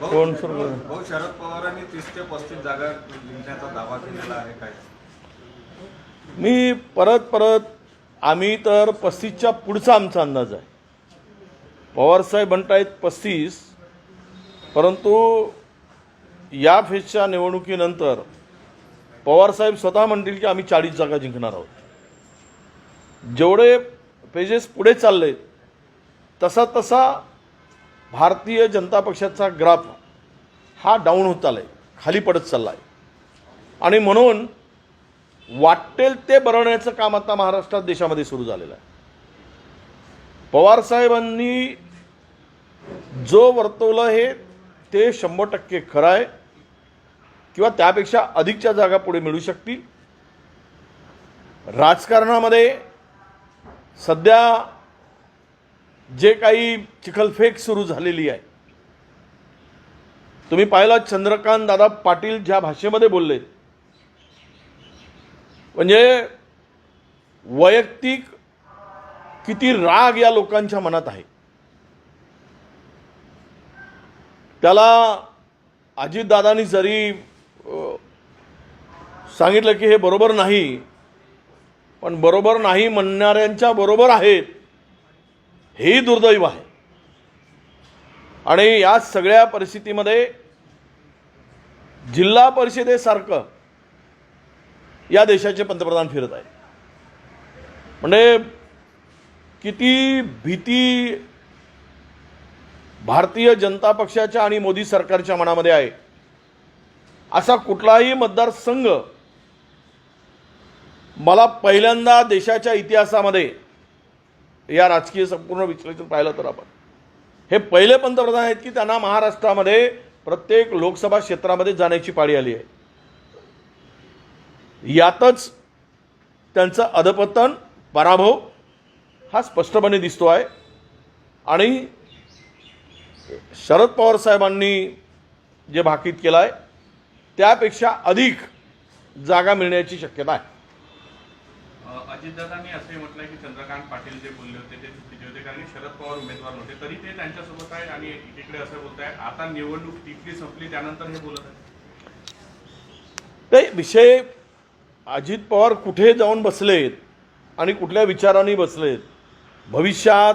कोण भाऊ शरद पवारांनी तीस ते पस्तीस जागा जिंकण्याचा दावा केलेला आहे काय? मी परत परत आम्ही तर पस्तीसच्या पुढचा आमचा अंदाज आहे. पवारसाहेब म्हणतायत पस्तीस परंतु या फेजच्या निवडणुकीनंतर पवारसाहेब स्वतः म्हणतील की आम्ही चाळीस जागा जिंकणार आहोत. जेवढे पेजेस पुढे चालले तसा तसा भारतीय जनता पक्षाचा ग्राफ हा डाऊन होत आला आहे खाली पडत चालला आहे आणि म्हणून वाटेल ते बरवण्याचं काम आता महाराष्ट्रात देशामध्ये सुरू झालेलं आहे. पवार साहेबांनी जो वर्तवलं हे ते शंभर टक्के खरं आहे. किंवा त्यापेक्षा अधिकच्या जागा पुढे मिळू शकतील. राजकारणामध्ये सध्या जे काही चिखलफेक सुरू झालेली आहे. तुम्ही पाहिला चंद्रकांत दादा पाटील ज्या भाषेमध्ये बोलले? म्हणजे वैयक्तिक किती राग या लोकांच्या मनात आहे. त्याला अजितदादांनी जरी सांगितलं की हे बरोबर नाही पण बरोबर नाही म्हणणाऱ्यांच्या बरोबर आहेत. हेही दुर्दैव आहे. आणि या सगळ्या परिस्थितीमध्ये जिल्हा परिषदेसारखं या देशाचे पंतप्रधान फिरत आहे म्हणजे किती भीती भारतीय जनता पक्षाच्या आणि मोदी सरकारच्या मनामध्ये आहे. असा कुठलाही मतदारसंघ मला पहिल्यांदा देशाच्या इतिहासामध्ये या राजकीय संपूर्ण विश्लेषण पाहिलं तर आपण. हे पहिले पंतप्रधान आहेत की त्यांना महाराष्ट्रामध्ये प्रत्येक लोकसभा क्षेत्रामध्ये जाण्याची पाळी आली आहे. यातच त्यांचं अधपतन पराभव हा स्पष्टपणे दिसतो आहे. आणि शरद पवार साहेबांनी जे भाकीत केलं आहे त्यापेक्षा अधिक जागा मिळण्याची शक्यता आहे. अजितदादांनी असे म्हटलंय की चंद्रकांत पाटील जे बोलले होते ते चुकीचे होते कारण की शरद पवार उमेदवार नव्हते. तरी ते त्यांच्यासोबत आहे आणि एकीकडे असं बोलत आहे. आता निवडणूक टिकली संपली त्यानंतर हे बोलत आहे ते विषय अजित पवार कुठे जाऊन बसलेत आणि कुठल्या विचारांनी बसलेत? भविष्यात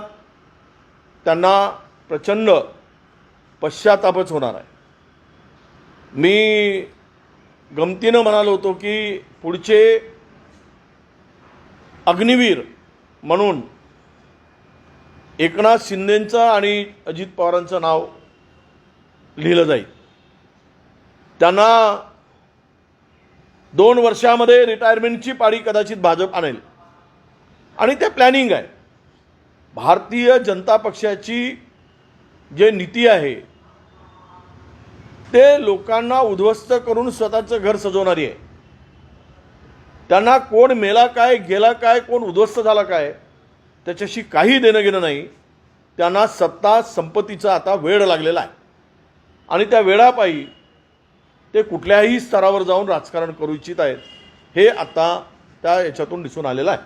त्यांना प्रचंड पश्चातापच होणार आहे. मी गमतीनं म्हणालो होतो की पुढचे अग्निवीर म्हणून एकनाथ शिंदेंचं आणि अजित पवारांचं नाव लिहिलं जाईल. त्यांना दोन वर्षामध्ये रिटायरमेंटची पाळी कदाचित भाजप आणेल. आणि ते प्लॅनिंग आहे. भारतीय जनता पक्षाची जे नीती आहे ते लोकांना उद्ध्वस्त करून स्वतःचं घर सजवणारी आहे. त्यांना कोण मेला काय गेला काय कोण उद्ध्वस्त झाला काय त्याच्याशी काही देणं घेणं नाही. त्यांना सत्ता संपत्तीचा आता वेळ लागलेला आहे. आणि त्या वेळापायी ते कुठल्याही स्तरावर जाऊन राजकारण करू इच्छित आहेत. हे आता त्या याच्यातून दिसून आलेलं आहे.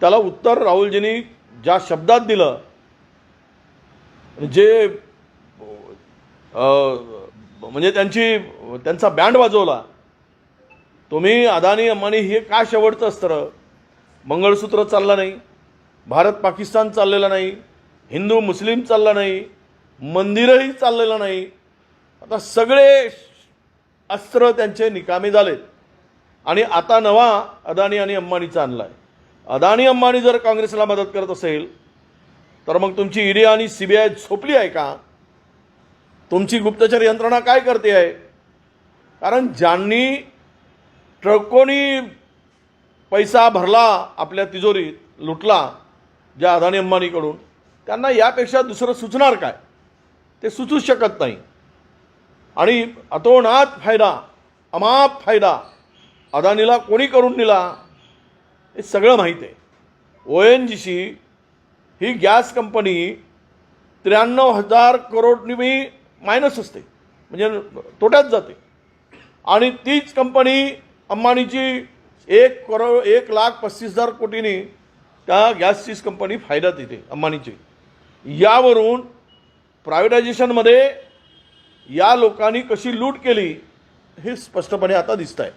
त्याला उत्तर राहुलजींनी ज्या शब्दात दिलं जे म्हणजे त्यांची त्यांचा बँड वाजवला. तुम्ही अदानी अंबानी हे का शेवटचं अस्त्र? मंगळसूत्र चाललं नाही. भारत पाकिस्तान चाललेला नाही. हिंदू मुस्लिम चालला नाही. मंदिरही चाललेलं नाही. आता सगळे अस्त्र त्यांचे निकामी झालेत. आणि आता नवा अदानी आणि अंबानीचा आणला आहे अदानी अंबानी जर काँग्रेसला मदत करत असेल तर मग तुमची ईडी आणि सी बी आय झोपली आहे का? तुमची गुप्तचर यंत्रणा काय करते आहे? कारण ज्यांनी ट्रकोनी पैसा भरला आपल्या तिजोरीत लुटला ज्या अदानी अंबानीकडून त्यांना यापेक्षा दुसरं सुचणार काय? ते सुचूच शकत नाही. आणि अतोनात फायदा अमाप फायदा अदानीला कोणी करून दिला? हे सगळं माहीत आहे. ओ एन जी सी ही गॅस कंपनी त्र्याण्णव हजार करोडनी मायनस असते. म्हणजे तोट्यात जाते. आणि तीच कंपनी अंबानीची एक करोड एक लाख पस्तीस हजार कोटींनी त्या गॅसचीच कंपनी फायद्यात येते अंबानीची. यावरून प्रायव्हेटायझेशनमध्ये या लोकांनी कशी लूट केली हे स्पष्टपणे आता दिसत आहे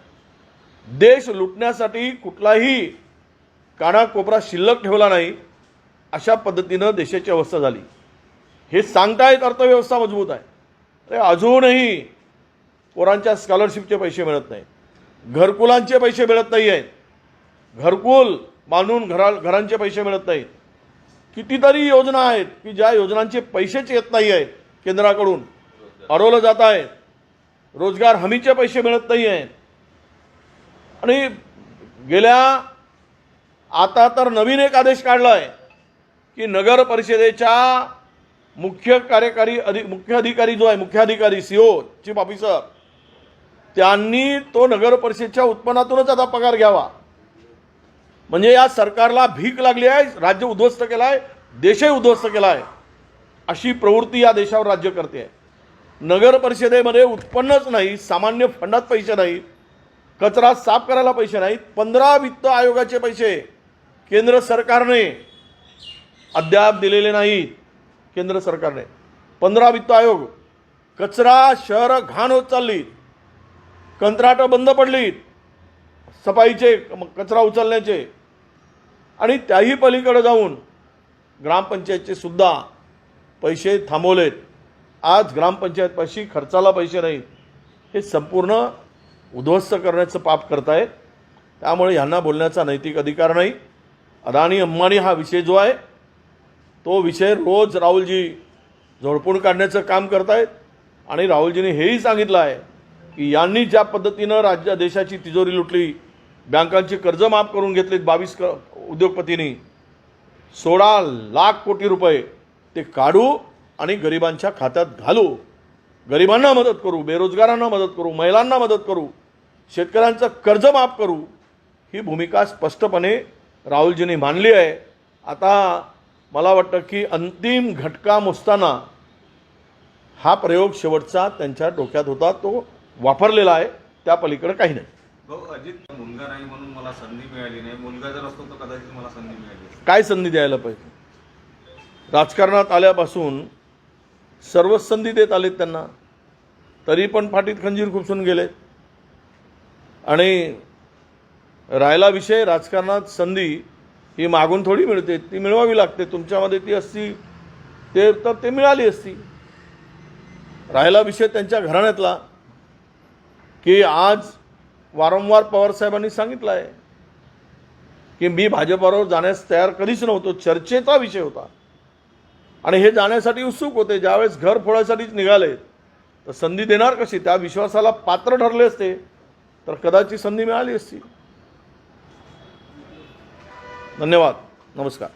देश लुटण्यासाठी कुठलाही कानाकोपरा शिल्लक ठेवला नाही अशा पद्धतीनं देशाची अवस्था झाली. हे सांगतायत अर्थव्यवस्था मजबूत आहे. ते अजूनही पोरांच्या स्कॉलरशिपचे पैसे मिळत नाहीत. घरकुलांचे पैसे मिळत नाही आहेत घरकुल बांधून घरा घरांचे पैसे मिळत नाहीत. कितीतरी योजना आहेत की ज्या योजनांचे पैसेच येत नाही आहेत केंद्राकडून. अडवलं जात आहे. रोजगार हमीचे पैसे मिळत नाही आहेत आणि गेल्या आता तर नवीन एक आदेश काढला आहे की नगर परिषदेच्या मुख्य कार्यकारी अधि मुख्य अधिकारी जो आहे मुख्याधिकारी सी ओ चीफ ऑफिसर त्यांनी तो नगर परिषदेच्या उत्पन्नातूनच आता पगार घ्यावा. म्हणजे या सरकारला भीक लागली आहे राज्य उद्ध्वस्त केलं आहे देशही उद्ध्वस्त केला आहे अशी प्रवृत्ती या देशावर राज्य करते. आहे नगर परिषदेमध्ये उत्पन्नच नाही सामान्य फंडात पैसे नाहीत कचरा साफ करायला पैसे नाहीत पंधरा वित्त आयोगाचे पैसे केंद्र सरकारने अद्याप दिलेले नाहीत. केंद्र सरकारने. पंधरा वित्त आयोग. कचरा शहरं घाण होत चालली कंत्राटं बंद पडलीत. सफाईचे कचरा उचलण्याचे. आणि त्याही पलीकडे जाऊन ग्रामपंचायतचे सुद्धा पैसे थांबवलेत. आज ग्रामपंचायतपाशी खर्चाला पैसे नाहीत. हे संपूर्ण उद्ध्वस्त करण्याचं पाप करतायत. त्यामुळे ह्यांना बोलण्याचा नैतिक अधिकार नाही. अदानी अंबानी हा विषय जो आहे तो विषय रोज राहुलजी झोडपून काढण्याचं काम करतायत. आणि राहुलजीने हेही सांगितलं आहे की यांनी ज्या पद्धतीनं राज्य देशाची तिजोरी लुटली बँकांची कर्ज माफ करून घेतलीत बावीस क उद्योगपतींनी सोळा लाख कोटी रुपये ते काढू आणि गरिबांच्या खात्यात घालू. गरिबांना मदत करू बेरोजगारांना मदत करू महिलांना मदत करू शेतकऱ्यांचं कर्ज माफ करू ही भूमिका स्पष्टपणे राहुलजींनी मांडली आहे. आता मला वाटतं की अंतिम घटका मोजताना हा प्रयोग शेवटचा त्यांच्या डोक्यात होता तो वापरलेला आहे त्या पलीकडे काही नाही. अजित मुलगा नाही म्हणून मला संधी मिळाली नाही. मुलगा जर असतो तर कदाचित मला संधी मिळाली. काय संधी द्यायला पाहिजे? राजकारणात आल्यापासून सर्वच संधी देत आलेत त्यांना. तरी पण फाटीत खंजीर खुपसून गेलेत. आणि राहिला विषय राजकारणात संधी ही मागून थोडी मिळते ती मिळवावी लागते. तुमच्यामध्ये ती असती ते तर ते मिळाली असती. राहिला विषय त्यांच्या घराण्यातला की आज वारंवार पवारसाहेबांनी सांगितलं आहे की मी भाजपावर जाण्यास तयार कधीच नव्हतो चर्चेचा विषय होता. आणि हे जाण्यासाठी उत्सुक होते ज्यावेळेस घर फोडायसाठीच निघाले तर संधी देणार कशी? त्या विश्वासाला पात्र ठरले असते तर कदाचित संधी मिळाली असती. धन्यवाद नमस्कार